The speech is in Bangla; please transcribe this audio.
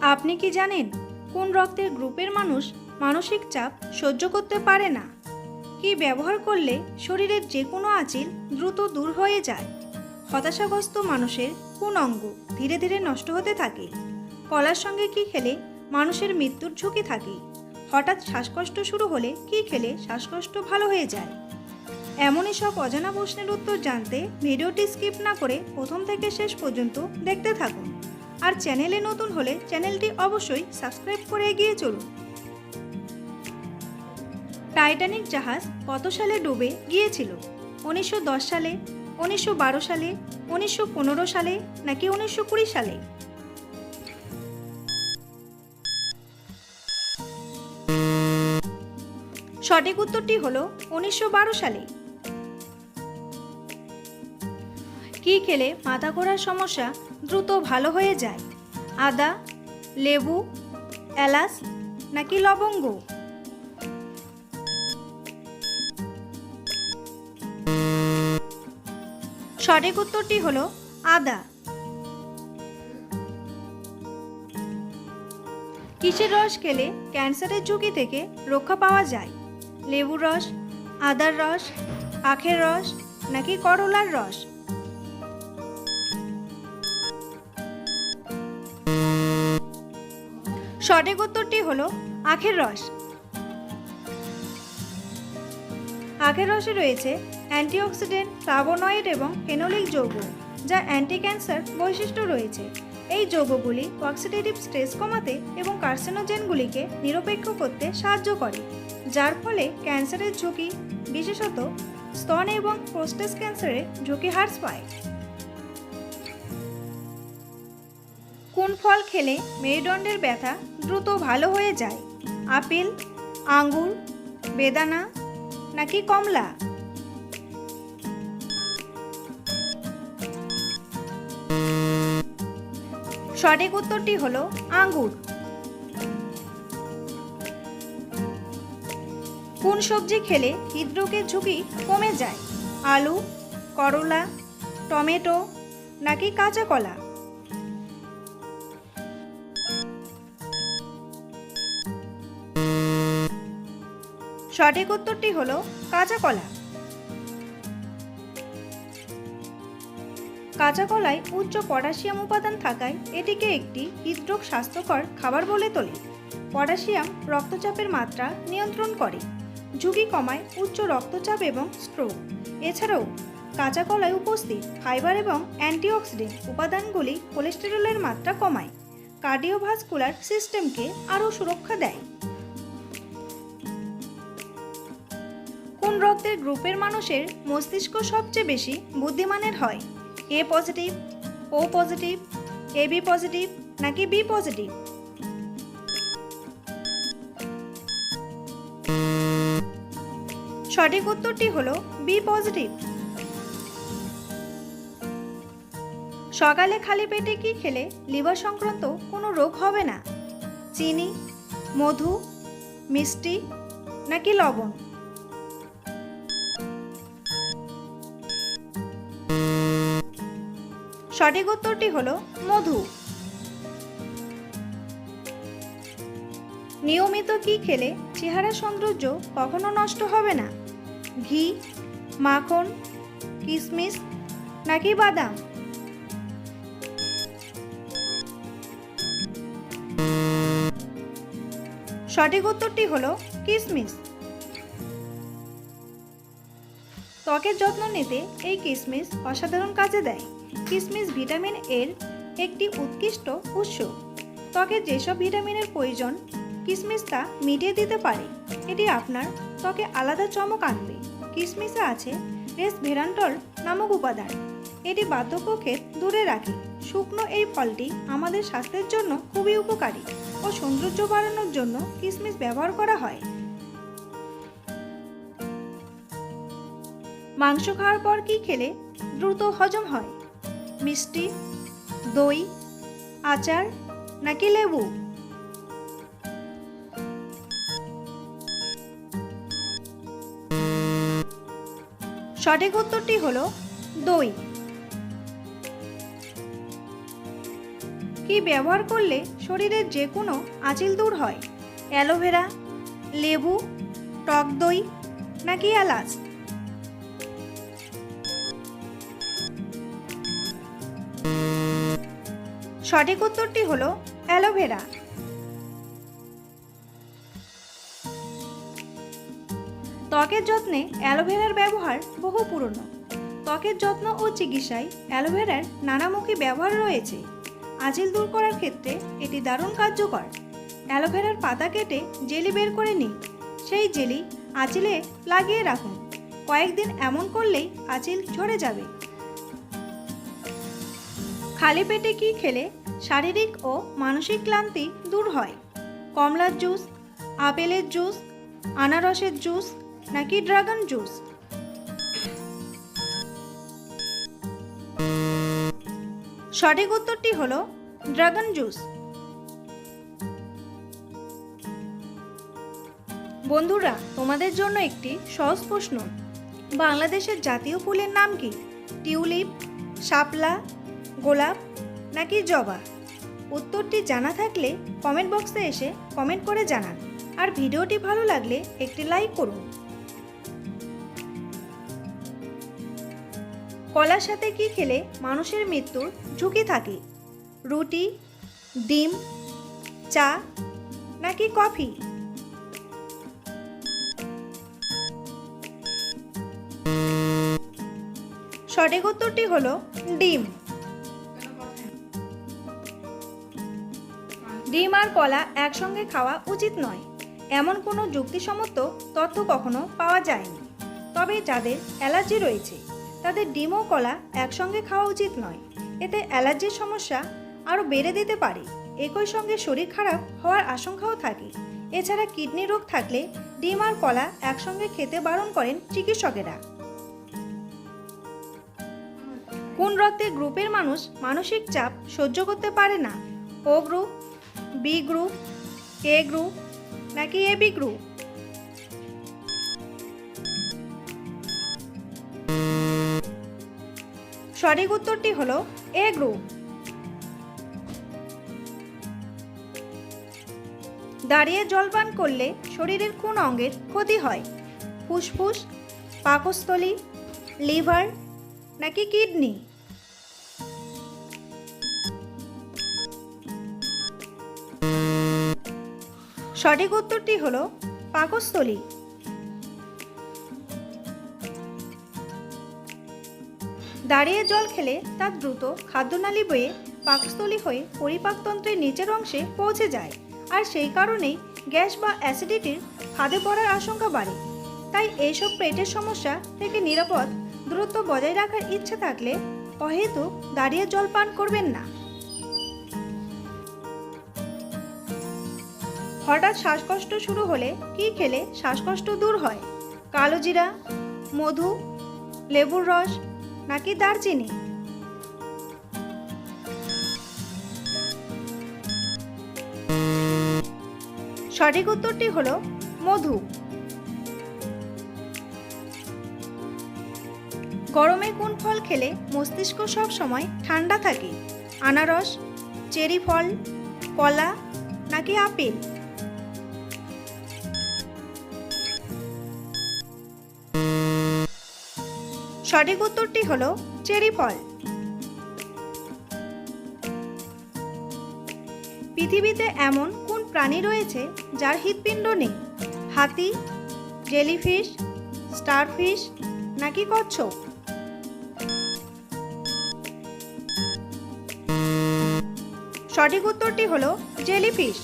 আপনি কি জানেন কোন রক্তের গ্রুপের মানুষ মানসিক চাপ সহ্য করতে পারে না? কি ব্যবহার করলে শরীরের যে কোনো আঁচিল দ্রুত দূর হয়ে যায়? হতাশাগ্রস্ত মানুষের কোন অঙ্গ ধীরে ধীরে নষ্ট হতে থাকে? কলার সঙ্গে কি খেলে মানুষের মৃত্যুর ঝুঁকি থাকে? হঠাৎ শ্বাসকষ্ট শুরু হলে কি খেলে শ্বাসকষ্ট ভালো হয়ে যায়? এমনই সব অজানা প্রশ্নের উত্তর জানতে ভিডিওটি স্কিপ না করে প্রথম থেকে শেষ পর্যন্ত দেখতে থাকুন। আর চ্যানেলে নতুন হলে চ্যানেলটি অবশ্যই সাবস্ক্রাইব করে এগিয়ে চলুন। টাইটানিক জাহাজ কত সালে ডুবে গিয়েছিল? উনিশশো দশ সালে, উনিশশো বারো সালে, উনিশশো পনেরো সালে নাকি উনিশশো কুড়ি সালে? সঠিক উত্তরটি হলো উনিশশো সালে। কি খেলে মাথা ঘোরার সমস্যা দ্রুত ভালো হয়ে যায়? আদা, লেবু, এলাচ নাকি লবঙ্গ? সঠিক উত্তরটি হলো আদা। কিসের রস খেলে ক্যান্সারের ঝুঁকি থেকে রক্ষা পাওয়া যায়? লেবুর রস, আদার রস, আখের রস নাকি করলার রস? সঠিক উত্তরটি হলো আখের রস। আখের রসে রয়েছে অ্যান্টিঅক্সিডেন্ট ফ্লাভোনয়েড এবং ফেনোলিক যৌগ, যা অ্যান্টি ক্যান্সার বৈশিষ্ট্য রয়েছে। এই যৌগগুলি অক্সিডেটিভ স্ট্রেস কমাতে এবং কার্সিনোজেনগুলিকে নিরপেক্ষ করতে সাহায্য করে, যার ফলে ক্যান্সারের ঝুঁকি, বিশেষত স্তন এবং প্রোস্টেস ক্যান্সারের ঝুঁকি হ্রাস পায়। কোন ফল খেলে মেরুদণ্ডের ব্যথা দ্রুত ভালো হয়ে যায়? আপেল, আঙ্গুর, বেদানা নাকি কমলা? সঠিক উত্তরটি হলো আঙ্গুর। কোন সবজি খেলে হৃদরোগের ঝুঁকি কমে যায়? আলু, করলা, টমেটো নাকি কাঁচা কলা? সঠিক উত্তরটি হলো কাঁচা কলা। কাঁচা কলায় উচ্চ পটাশিয়াম উপাদান থাকায় এটিকে একটি হৃদরোগ স্বাস্থ্যকর খাবার বলে তোলে। পটাশিয়াম রক্তচাপের মাত্রা নিয়ন্ত্রণ করে, ঝুঁকি কমায় উচ্চ রক্তচাপ এবং স্ট্রোক এছাড়াও কাঁচা কলায় উপস্থিত ফাইবার এবং অ্যান্টিঅক্সিডেন্ট উপাদানগুলি কোলেস্টেরলের মাত্রা কমায়। কার্ডিওভাস্কুলার সিস্টেমকে আরও সুরক্ষা দেয়। রক্তের গ্রুপের মানুষের মস্তিষ্ক সবচেয়ে বেশি বুদ্ধিমানের হয়। A positive, O positive, A B positive নাকি বি পজিটিভ? সঠিক উত্তরটি হলো বি পজিটিভ। সকালে খালি পেটে কি খেলে লিভার সংক্রান্ত কোনো রোগ হবে না? চিনি, মধু, মিষ্টি নাকি লবণ? সঠিক উত্তরটি হলো মধু। নিয়মিত কি খেলে চেহারা সৌন্দর্য কখনো নষ্ট হবে না? ঘি, মাখন কিশমিশ নাকি বাদাম? সঠিক উত্তরটি হলো কিশমিশ ত্বকের যত্ন নিতে এই কিশমিশ অসাধারণ কাজে দেয়। কিশমিশ ভিটামিন এর একটি উৎকৃষ্ট উৎস। ত্বকে যেসব ভিটামিনের প্রয়োজন কিশমিশ তা মিটিয়ে দিতে পারে। এটি আপনার ত্বকে আলাদা চমক আনবে। কিশমিশে আছে রেস ভেরান্টল নামক উপাদান। এটি বার্ধক্যকে দূরে রাখে। শুকনো এই ফলটি আমাদের স্বাস্থ্যের জন্য খুবই উপকারী ও সৌন্দর্য বাড়ানোর জন্য কিশমিশ ব্যবহার করা হয়। মাংস খাওয়ার পর কি খেলে দ্রুত হজম হয়? মিষ্টি, দই, আচার নাকি লেবু? সঠিক উত্তরটি হলো দই। কি ব্যবহার করলে শরীরের যে কোনো আঁচিল দূর হয়? অ্যালোভেরা, লেবু, টক দই নাকি এলাচ? সঠিক উত্তরটি হলো অ্যালোভেরা। ত্বকের যত্নে অ্যালোভেরার ব্যবহার বহু পুরনো। ত্বকের যত্ন ও চিকিৎসায় অ্যালোভেরার নানামুখী ব্যবহার রয়েছে। আঁচিল দূর করার ক্ষেত্রে এটি দারুণ কার্যকর। অ্যালোভেরার পাতা কেটে জেলি বের করে নিন। সেই জেলি আঁচিলে লাগিয়ে রাখুন। কয়েকদিন এমন করলেই আঁচিল ঝরে যাবে। খালি পেটে কি খেলে শারীরিক ও মানসিক ক্লান্তি দূর হয়। কমলার জুস, আপেলের জুস, আনারসের জুস নাকি ড্রাগন জুস? সঠিক উত্তরটি হলো ড্রাগন জুস। বন্ধুরা, তোমাদের জন্য একটি সহজ প্রশ্ন। বাংলাদেশের জাতীয় ফুলের নাম কি? টিউলিপ, শাপলা, গোলাপ নাকি জবা। উত্তরটি জানা থাকলে কমেন্ট বক্সে এসে কমেন্ট করে জানান। আর ভিডিওটি ভালো লাগলে একটি লাইক করুন। কলার সাথে কি খেলে মানুষের মৃত্যুর ঝুঁকি থাকে? রুটি, ডিম, চা নাকি কফি? সঠিক উত্তরটি হলো ডিম। ডিম আর কলা একসঙ্গে খাওয়া উচিত নয়। এমন কোনো যুক্তিসম্মত তথ্য কখনো পাওয়া যায়নি। তবে যাদের অ্যালার্জি রয়েছে, তাদের ডিম ও কলা একসঙ্গে খাওয়া উচিত নয়। এতে অ্যালার্জির সমস্যা আরও বেড়ে দিতে পারে। একই সঙ্গে শরীর খারাপ হওয়ার আশঙ্কাও থাকে। এছাড়া কিডনি রোগ থাকলে ডিম আর কলা একসঙ্গে খেতে বারণ করেন চিকিৎসকেরা। কোন রক্তের গ্রুপের মানুষ মানসিক চাপ সহ্য করতে পারে না? O group B group A group নাকি এ বি গ্রুপ সঠিক উত্তরটি হলো এ গ্রুপ দাঁড়িয়ে জল পান করলে শরীরের কোন অঙ্গের ক্ষতি হয়? ফুসফুস, পাকস্থলী, লিভার, নাকি কিডনি? সঠিক উত্তরটি হলো পাকস্থলী। দাঁড়িয়ে জল খেলে তা দ্রুত খাদ্যনালী বয়ে পাকস্থলী হয়ে পরিপাকতন্ত্রের নিচের অংশে পৌঁছে যায়, আর সেই কারণেই গ্যাস বা অ্যাসিডিটির ফাঁদে পড়ার আশঙ্কা বাড়ে। তাই এইসব পেটের সমস্যা থেকে নিরাপদ দূরত্ব বজায় রাখার ইচ্ছে থাকলে অহেতুক দাঁড়িয়ে জল পান করবেন না। হঠাৎ শ্বাসকষ্ট শুরু হলে কি খেলে শ্বাসকষ্ট দূর হয়? কালো জিরা, মধু, লেবুর রস নাকি দারচিনি? সঠিক উত্তরটি হলো মধু। গরমে কোন ফল খেলে মস্তিষ্ক সব সময় ঠান্ডা থাকে? আনারস, চেরি ফল, কলা নাকি আপেল? সঠিক উত্তরটি হলো চেরি ফল। পৃথিবীতে এমন কোন প্রাণী রয়েছে যার হৃৎপিণ্ড নেই? হাতি, জেলিফিশ, স্টারফিশ নাকি কচ্ছপ? সঠিক উত্তরটি হলো জেলিফিশ।